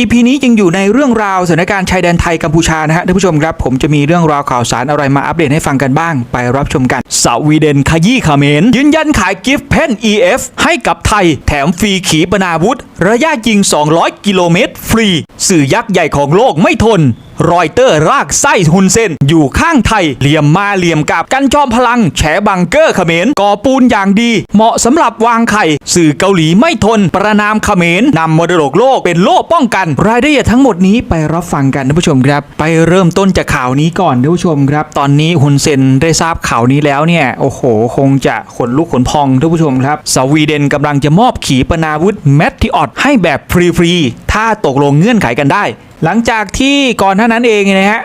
EP นี้ยังอยู่ในเรื่องราวสถานการณ์ชายแดนไทยกัมพูชานะฮะท่านผู้ชมครับ ผมจะมีเรื่องราวข่าวสารอะไรมาอัปเดตให้ฟังกันบ้าง ไปรับชมกันสวีเดนขยี้เมน ยืนยันขายกิฟต์เพน EF ให้กับไทย แถมฟรีขีปนาวุธ ระยะยิง 200 กิโลเมตร ฟรี สื่อยักษ์ใหญ่ของโลกไม่ทน รอยเตอร์รากไส้ฮุนเซน อยู่ข้างไทย เหลี่ยมมาเหลี่ยมกับกันจอมพลัง แฉบังเกอร์เขมรก่อปูนอย่างดี เหมาะสำหรับวางไข่ สื่อเกาหลีไม่ทน ประนามเขมรนำมรดกโลกเป็นโล่ป้องกัน รายละเอียดทั้งหมดนี้ไปรับฟังกันท่านผู้ชมครับ ไปเริ่มต้นจากข่าวนี้ก่อนท่านผู้ชมครับ ตอนนี้ฮุนเซนได้ทราบข่าวนี้แล้วเนี่ยโอ้โห คงจะขนลุกขนพองท่านผู้ชมครับสวีเดนกำลังจะมอบขีปนาวุธแมททิออดให้แบบฟรีๆถ้าตกลงเงื่อนไขกันได้ หลังจากที่ก่อนหน้านั้นเองนะฮะ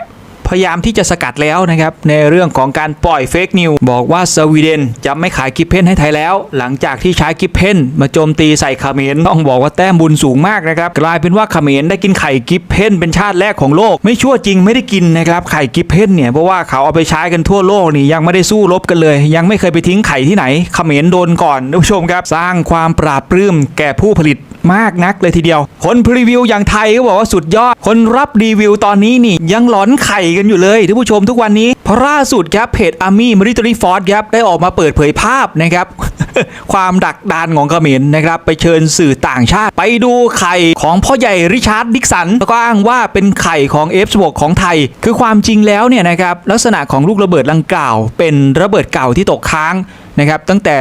พยายามที่จะสกัดแล้วนะครับ ในเรื่องของการปล่อยเฟกนิวบอกว่าสวีเดนจะไม่ขายกิฟเพนให้ไทยแล้ว หลังจากที่ใช้กิฟเพนมาโจมตีใส่เขมรต้องบอกว่าแต้มบุญสูงมากนะครับ กลายเป็นว่าเขมรได้กินไข่กิฟเพนเป็นชาติแรกของโลก ไม่ชั่วจริงไม่ได้กินนะครับไข่กิฟเพนเนี่ยเพราะว่าเขาเอาไปใช้กันทั่วโลกนี่ยังไม่ได้สู้รบกันเลย ยังไม่เคยไปทิ้งไข่ที่ไหนเขมรโดนก่อนท่านผู้ชมครับ สร้างความปราบปลื้มแก่ผู้ผลิต มากนักเลยทีเดียว คนพรีวิวอย่างไทยก็บอกว่าสุดยอด คนรับรีวิวตอนนี้นี่ยังหลอนไข่กันอยู่เลยท่านผู้ชมทุกวันนี้เพราะล่าสุดครับเพจ Army Military Force ครับได้ออกมาเปิดเผยภาพนะครับความดักดานของเขมรนะครับ ไปเชิญสื่อต่างชาติ ไปดูไข่ของพ่อใหญ่ริชาร์ดดิกสันแล้วก็อ้างว่าเป็นไข่ของ F16 ของไทย คือความจริงแล้วเนี่ยนะครับลักษณะของลูกระเบิดดังกล่าว เป็นระเบิดเก่าที่ตกค้าง นะครับตั้งแต่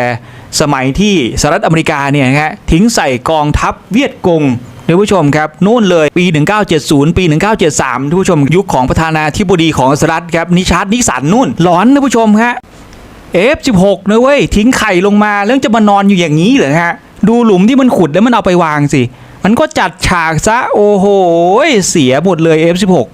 สมัยที่สหรัฐอเมริกาเนี่ยนะฮะทิ้งใส่กองทัพเวียดกงท่านผู้ชมครับนู่นเลยปี 1970 ปี 1973ท่านผู้ชมยุคของประธานาธิบดีของสหรัฐครับนิชาร์ดนิสันนู่นหลอนท่านผู้ชมฮะ F16 นะเว้ย ทิ้งไข่ลงมาแล้วจะมานอนอยู่อย่างนี้เหรอฮะ ดูหลุมที่มันขุดแล้วมันเอาไปวางสิ มันก็จัดฉากซะ โอ้โห เสียหมดเลย F16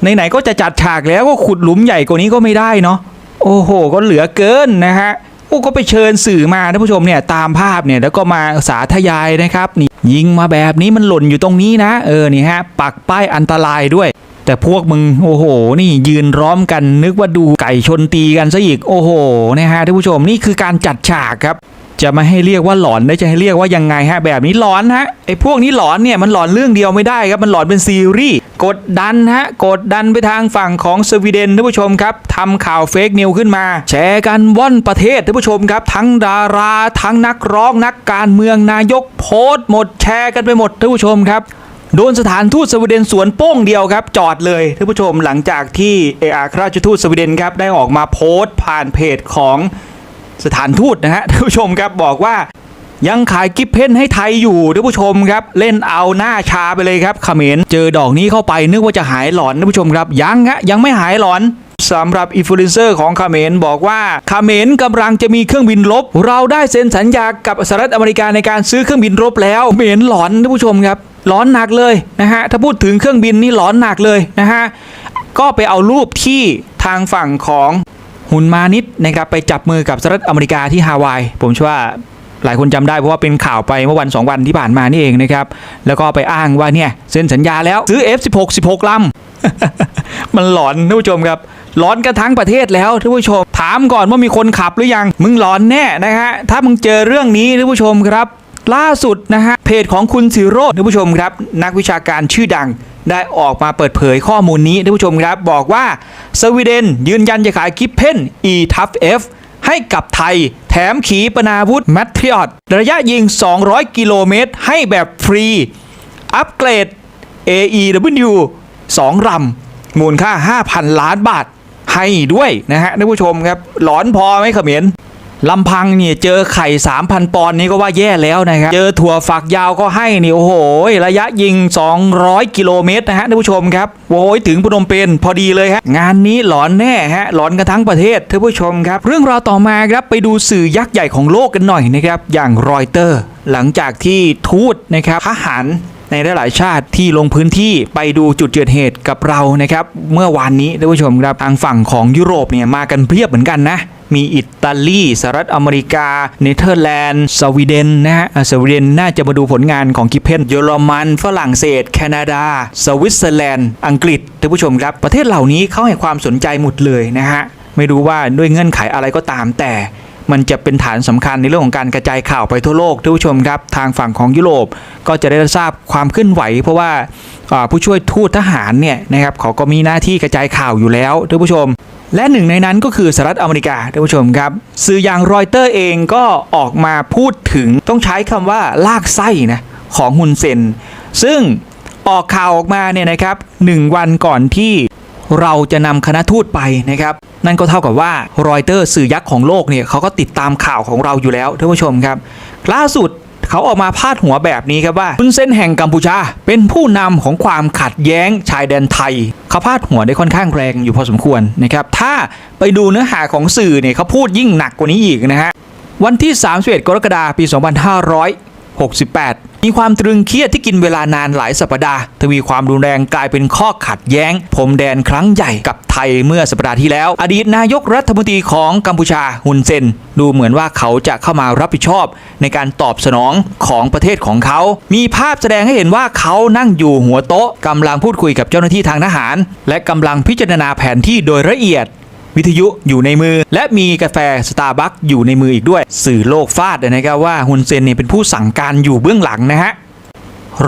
ไหนๆก็จะจัดฉากแล้วก็ขุดหลุมใหญ่กว่านี้ก็ไม่ได้เนาะโอ้โห ก็เหลือเกินนะฮะ โอ้ก็ไปเชิญสื่อมาท่านผู้ชมเนี่ยตามภาพเนี่ยแล้วก็มาสาธยายนะครับนี่ยิงมาแบบนี้มันหล่นอยู่ตรงนี้นะ เออนี่ฮะปักป้ายอันตรายด้วย แต่พวกมึงโอ้โห นี่ยืนร้อมกันนึกว่าดูไก่ชนตีกันซะอีกโอ้โหนะฮะท่านผู้ชมนี่คือการจัดฉากครับ จะไม่ให้เรียกว่าหลอนได้จะให้เรียกว่ายังไงฮะแบบนี้หลอนฮะไอ้พวกนี้หลอนเนี่ยมันหลอนเรื่องเดียวไม่ได้ครับมันหลอนเป็นซีรีส์กดดันฮะกดดันไปทางฝั่งของสวีเดนท่านผู้ชมครับทำข่าวเฟกนิวขึ้นมา แชร์กันว่อนประเทศท่านผู้ชมครับ ทั้งดารา ทั้งนักร้องนักการเมืองนายกโพสต์หมดแชร์กันไปหมดท่านผู้ชมครับโดนสถานทูตสวีเดนสวนโป้งเดียวครับ จอดเลยท่านผู้ชมหลังจากที่เออาคราชทูตสวีเดนครับได้ออกมาโพสต์ผ่านเพจของ สถานทูตนะฮะท่านผู้ชมครับบอกว่ายังขายกิฟเพนให้ไทยอยู่ท่านผู้ชมครับ เล่นเอาหน้าชาไปเลยครับเขมรเจอดอกนี้เข้าไปนึกว่าจะหายหลอนท่านผู้ชมครับ ยังฮะยังไม่หายหลอนสำหรับอินฟลูเอนเซอร์ของเขมรบอกว่าเขมรกำลังจะมีเครื่องบินรบ เราได้เซ็นสัญญากับสหรัฐอเมริกาในการซื้อเครื่องบินรบแล้วเขมรหลอนท่านผู้ชมครับหลอนหนักเลยนะฮะถ้าพูดถึงเครื่องบินนี่หลอนหนักเลยนะฮะก็ไปเอารูปที่ทางฝั่งของ หุนมานิดนะครับไปจับมือกับสหรัฐอเมริกาที่ฮาวาย ผมเชื่อว่าหลายคนจำได้เพราะว่าเป็นข่าวไปเมื่อวัน 2 วันที่ผ่านมานี่เองนะครับ แล้วก็ไปอ้างว่าเนี่ยเซ็นสัญญาแล้วซื้อ F16 16ลำมันหลอนท่านผู้ชมครับหลอนกันทั้งประเทศแล้วท่านผู้ชม ถามก่อนว่ามีคนขับหรือยัง มึงหลอนแน่นะฮะถ้ามึงเจอเรื่องนี้ท่านผู้ชมครับ ล่าสุดนะฮะเพจของคุณซิโร่ท่านผู้ชมครับ นักวิชาการชื่อดัง ได้ออกมาเปิดเผยข้อมูลนี้ท่านผู้ชมครับ บอกว่าสวีเดนยืนยันจะขายกิฟเพน e t o u g h F ให้กับไทย แถมขีปนาวุธแมทริออตระยะยิง 200 กิโลเมตร ให้แบบฟรี อัปเกรด AEW 2ลำมูลค่า 5,000 ล้านบาทให้ด้วยนะฮะท่านผู้ชมครับ หลอนพอไหมเขมร ลำพังเนี่ยเจอไข่ 3,000 ปอนด์นี่ก็ว่าแย่แล้วนะครับ เจอถั่วฝักยาวก็ให้นี่โอ้โห ระยะยิง 200 กิโลเมตรนะฮะท่านผู้ชมครับโอ้ยถึงพนมเปญพอดีเลยฮะ งานนี้หลอนแน่ฮะ หลอนกันทั้งประเทศท่านผู้ชมครับ เรื่องราวต่อมาครับไปดูสื่อยักษ์ใหญ่ของโลกกันหน่อยนะครับ อย่างรอยเตอร์ หลังจากที่ทูตนะครับทหารในหลายชาติที่ลงพื้นที่ไปดูจุดเกิดเหตุกับเรานะครับ เมื่อวานนี้ท่านผู้ชมครับทางฝั่งของยุโรปเนี่ยมากันเพียบเหมือนกันนะ มีอิตาลีสหรัฐอเมริกา เนเธอร์แลนด์ สวีเดนนะฮะสวีเดนน่าจะมาดูผลงานของกิเพนเยอรมัน ฝรั่งเศส แคนาดา สวิตเซอร์แลนด์ อังกฤษท่านผู้ชมครับ ประเทศเหล่านี้เขาให้ความสนใจหมดเลยนะฮะ ไม่รู้ว่าด้วยเงื่อนไขอะไรก็ตามแต่มันจะเป็นฐานสำคัญในเรื่องของการกระจายข่าวไปทั่วโลกท่านผู้ชมครับ ทางฝั่งของยุโรปก็จะได้ทราบความเคลื่อนไหว เพราะว่าอ่าผู้ช่วยทูตทหารเนี่ยนะครับเขาก็มีหน้าที่กระจายข่าวอยู่แล้วท่านผู้ชม และหนึ่งในนั้นก็คือสหรัฐอเมริกาท่านผู้ชมครับ สื่ออย่างรอยเตอร์เองก็ออกมาพูดถึงต้องใช้คำว่าลากไส้นะของฮุนเซน ซึ่งออกข่าวออกมาเนี่ยนะครับหนึ่งวันก่อนที่เราจะนำคณะทูตไปนะครับ นั่นก็เท่ากับว่ารอยเตอร์สื่อยักษ์ของโลกเนี่ยเขาก็ติดตามข่าวของเราอยู่แล้วท่านผู้ชมครับล่าสุด เขาออกมาพาดหัวแบบนี้ครับว่าคุณเซนแห่งกัมพูชา เป็นผู้นำของความขัดแย้งชายแดนไทย เขาพาดหัวได้ค่อนข้างแรงอยู่พอสมควรนะครับถ้าไปดูเนื้อหาของสื่อเนี่ยเขาพูดยิ่งหนักกว่านี้อีกนะฮะวันที่ 31 กรกฎาคมปี 68 มีความตรึงเครียดที่กินเวลานานหลายสัปดาห์ทวีความรุนแรงกลายเป็นข้อขัดแย้งพรมแดนครั้งใหญ่กับไทยเมื่อสัปดาห์ที่แล้ว อดีตนายกรัฐมนตรีของกัมพูชาฮุนเซน ดูเหมือนว่าเขาจะเข้ามารับผิดชอบ ในการตอบสนองของประเทศของเขา มีภาพแสดงให้เห็นว่าเขานั่งอยู่หัวโต๊ะกำลังพูดคุยกับเจ้าหน้าที่ทางทหาร และกำลังพิจารณาแผนที่โดยละเอียด วิทยุอยู่ในมือ และมีกาแฟสตาร์บัคอยู่ในมืออีกด้วย สื่อโลกฟาดนะครับว่าฮุนเซนเนี่ยเป็นผู้สั่งการอยู่เบื้องหลังนะฮะ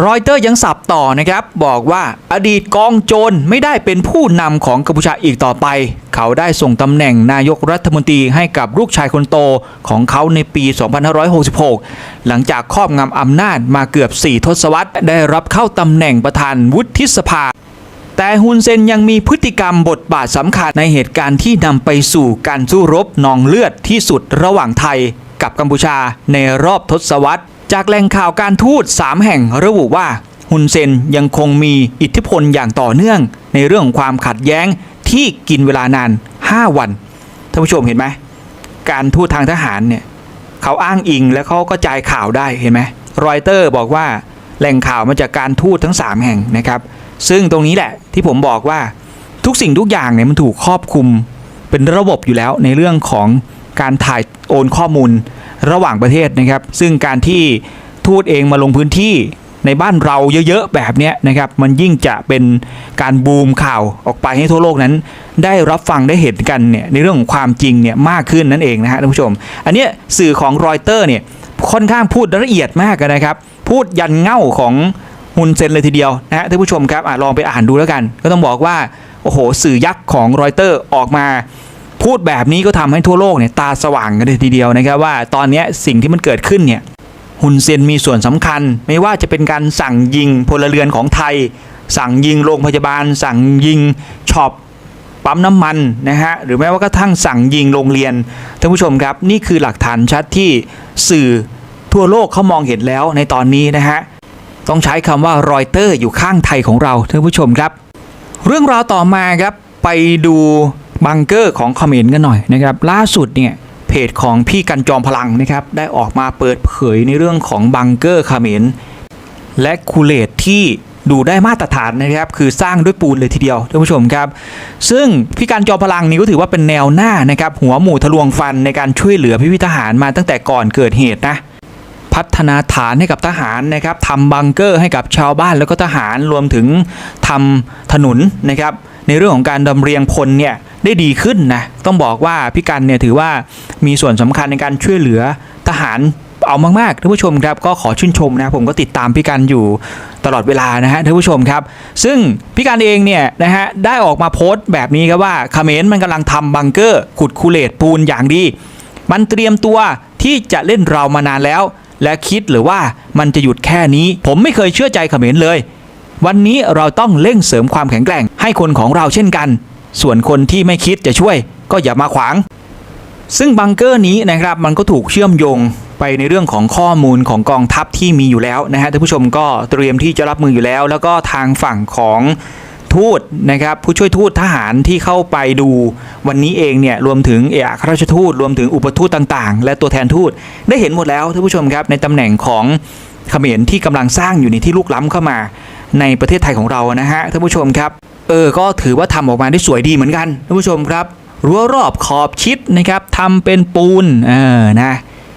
รอยเตอร์ยังสับต่อนะครับ บอกว่าอดีตกองโจรไม่ได้เป็นผู้นำของกัมพูชาอีกต่อไป เขาได้ส่งตำแหน่งนายกรัฐมนตรีให้กับลูกชายคนโตของเขาในปี 2566 หลังจากครอบงำอำนาจมาเกือบ 4 ทศวรรษ ได้รับเข้าตำแหน่งประธานวุฒิสภา แต่ฮุนเซนยังมีพฤติกรรมบทบาทสำคัญในเหตุการณ์ที่นำไปสู่การสู้รบนองเลือดที่สุดระหว่างไทยกับกัมพูชาในรอบทศวรรษ จากแหล่งข่าวการทูต 3 แห่งระบุว่าฮุนเซนยังคงมีอิทธิพลอย่างต่อเนื่อง ในเรื่องของความขัดแย้งที่กินเวลานาน 5 วันท่านผู้ชมเห็นไหมการทูตทางทหารเนี่ยเขาอ้างอิงแล้วเขาก็จ่ายข่าวได้เห็นไหมรอยเตอร์บอกว่าแหล่งข่าวมาจากการทูตทั้ง 3 แห่งนะครับ ซึ่งตรงนี้แหละที่ผมบอกว่าทุกสิ่งทุกอย่างเนี่ยมันถูกครอบคลุมเป็นระบบอยู่แล้วในเรื่องของการถ่ายโอนข้อมูลระหว่างประเทศนะครับ ซึ่งการที่ทูตเองมาลงพื้นที่ในบ้านเราเยอะๆแบบนี้นะครับ มันยิ่งจะเป็นการบูมข่าวออกไปให้ทั่วโลกนั้น ได้รับฟังได้เห็นกันเนี่ยในเรื่องของความจริงเนี่ยมากขึ้นนั่นเองนะฮะท่านผู้ชม อันนี้สื่อของรอยเตอร์เนี่ยค่อนข้างพูดละเอียดมากนะครับ พูดยันเง่าของ ฮุนเซนเลยทีเดียวนะฮะท่านผู้ชมครับอลองไปอ่านดูแล้วกัน ก็ต้องบอกว่าโอ้โหสื่อยักษ์ของรอยเตอร์ออกมาพูดแบบนี้ก็ทำให้ทั่วโลกเนี่ยตาสว่างกันเลยทีเดียวนะครับว่าตอนนี้สิ่งที่มันเกิดขึ้นเนี่ยฮุนเซนมีส่วนสำคัญ ไม่ว่าจะเป็นการสั่งยิงพลเรือนของไทย สั่งยิงโรงพยาบาล สั่งยิงช็อปปั๊มน้ำมันนะฮะหรือแม้ว่ากระทั่งสั่งยิงโรงเรียนท่านผู้ชมครับ นี่คือหลักฐานชัดที่สื่อทั่วโลกเขามองเห็นแล้วในตอนนี้นะฮะ ต้องใช้คำว่ารอยเตอร์อยู่ข้างไทยของเราท่านผู้ชมครับ เรื่องราวต่อมาครับไปดูบังเกอร์ของคอมเขมนต์กันหน่อยนะครับ ล่าสุดเนี่ยเพจของพี่กันจอมพลังนะครับได้ออกมาเปิดเผยในเรื่องของบังเกอร์คอมเขมนต์และคูเลตที่ดูได้มาตรฐานนะครับ คือสร้างด้วยปูนเลยทีเดียวท่านผู้ชมครับ ซึ่งพี่การจอพลังนี่ก็ถือว่าเป็นแนวหน้านะครับ หัวหมู่ทะลวงฟันในการช่วยเหลือพี่พิทหารมาตั้งแต่ก่อนเกิดเหตุนะ พัฒนาฐานให้กับทหารนะครับทำบังเกอร์ให้กับชาวบ้านแล้วก็ทหารรวมถึงทำถนนนะครับในเรื่องของการดำเรียงพลเนี่ยได้ดีขึ้นนะต้องบอกว่าพี่กันเนี่ยถือว่ามีส่วนสำคัญในการช่วยเหลือทหารเอามากๆท่านผู้ชมครับก็ขอชื่นชมนะผมก็ติดตามพี่กันอยู่ตลอดเวลานะฮะท่านผู้ชมครับ ซึ่งพี่กันเองเนี่ยนะฮะได้ออกมาโพสต์แบบนี้ครับว่าคเมรมันกำลังทำบังเกอร์ขุดคูเลตปูนอย่างดี มันเตรียมตัวที่จะเล่นเรามานานแล้ว และคิดหรือว่ามันจะหยุดแค่นี้ ผมไม่เคยเชื่อใจเขมรเลย วันนี้เราต้องเร่งเสริมความแข็งแกร่งให้คนของเราเช่นกัน ส่วนคนที่ไม่คิดจะช่วย ก็อย่ามาขวาง ซึ่งบังเกอร์นี้นะครับมันก็ถูกเชื่อมโยงไปในเรื่องของข้อมูลของกองทัพที่มีอยู่แล้วนะฮะท่านผู้ชมก็เตรียมที่จะรับมืออยู่แล้ว แล้วก็ทางฝั่งของ ทูตนะครับผู้ช่วยทูตทหารที่เข้าไปดูวันนี้เองเนี่ยรวมถึงเอกอัครราชทูตรวมถึงอุปทูตต่างๆ และตัวแทนทูตได้เห็นหมดแล้วท่านผู้ชมครับในตำแหน่งของเขมรที่กำลังสร้างอยู่ในที่ลุกล้ำเข้ามาในประเทศไทยของเรานะฮะท่านผู้ชมครับเออก็ถือว่าทำออกมาได้สวยดีเหมือนกันท่านผู้ชมครับรั้วรอบขอบชิดนะครับทำเป็นปูนเออนะ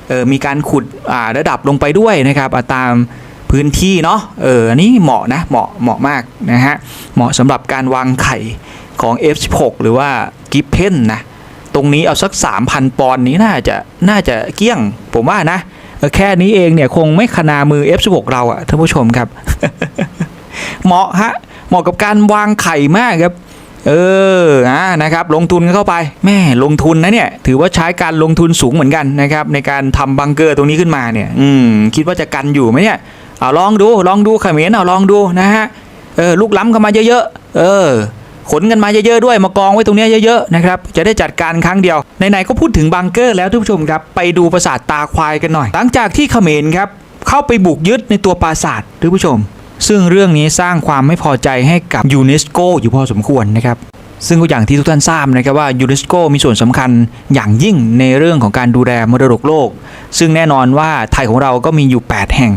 เออมีการขุดอาระดับลงไปด้วยนะครับตาม พื้นที่เนาะเอออันนี้เหมาะนะเหมาะเหมาะมากนะฮะเหมาะสำหรับการวางไข่ของ F16 หรือว่ากิฟเพนนะตรงนี้เอาสัก 3,000 ปอนด์นี้น่าจะน่าจะเกี้ยงผมว่านะแค่นี้เองเนี่ยคงไม่ขนามือ F16 เราอะท่านผู้ชมครับ เหมาะฮะเหมาะกับการวางไข่มากครับ เอออนะครับลงทุนกันเข้าไปแม่ลงทุนนะเนี่ย ถือว่าใช้การลงทุนสูงเหมือนกันนะครับ ในการทำบังเกอร์ตรงนี้ขึ้นมาเนี่ย อืมคิดว่าจะกันอยู่ไหมเนี่ย เอาลองดูลองดูเขมรเอาลองดูนะฮะเออลูกล้ำกันมาเยอะๆเออขนกันมาเยอะๆด้วยมากองไว้ตรงเนี้ยเยอะๆนะครับจะได้จัดการครั้งเดียวไหนๆก็พูดถึงบังเกอร์แล้วทุกผู้ชมครับไปดูปราสาทตาควายกันหน่อย หลังจากที่เขมรครับเข้าไปบุกยึดในตัวปราสาททุกผู้ชม ซึ่งเรื่องนี้สร้างความไม่พอใจให้กับยูเนสโกอยู่พอสมควรนะครับซึ่งก็อย่างที่ทุกท่านทราบนะครับว่ายูเนสโกมีส่วนสำคัญอย่างยิ่งในเรื่องของการดูแลมรดกโลก ซึ่งแน่นอนว่าไทยของเราก็มีอยู่ 8 แห่ง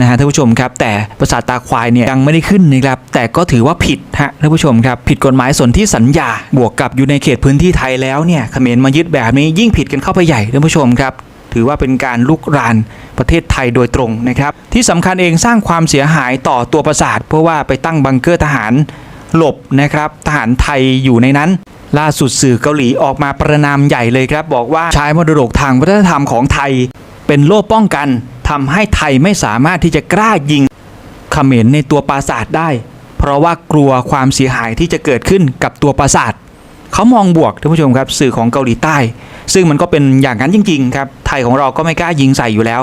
นะฮะท่านผู้ชมครับแต่ปราสาทตาควายเนี่ยยังไม่ได้ขึ้นนะครับแต่ก็ถือว่าผิดฮะท่านผู้ชมครับผิดกฎหมายสนธิสัญญาบวกกับอยู่ในเขตพื้นที่ไทยแล้วเนี่ยเขมรมายึดแบบนี้ยิ่งผิดกันเข้าไปใหญ่ท่านผู้ชมครับถือว่าเป็นการลุกรานประเทศไทยโดยตรงนะครับที่สำคัญเองสร้างความเสียหายต่อตัวปราสาท เพราะว่าไปตั้งบังเกอร์ทหารหลบนะครับทหารไทยอยู่ในนั้นล่าสุดสื่อเกาหลีออกมาประนามใหญ่เลยครับ บอกว่าใช้มรดกทางวัฒนธรรมของไทย เป็นโล่ป้องกัน ทำให้ไทยไม่สามารถที่จะกล้ายิงเขมรในตัวปราสาทได้ เพราะว่ากลัวความเสียหายที่จะเกิดขึ้นกับตัวปราสาทเขามองบวกท่านผู้ชมครับสื่อของเกาหลีใต้ ซึ่งมันก็เป็นอย่างนั้นจริงๆครับไทยของเราก็ไม่กล้ายิงใส่อยู่แล้ว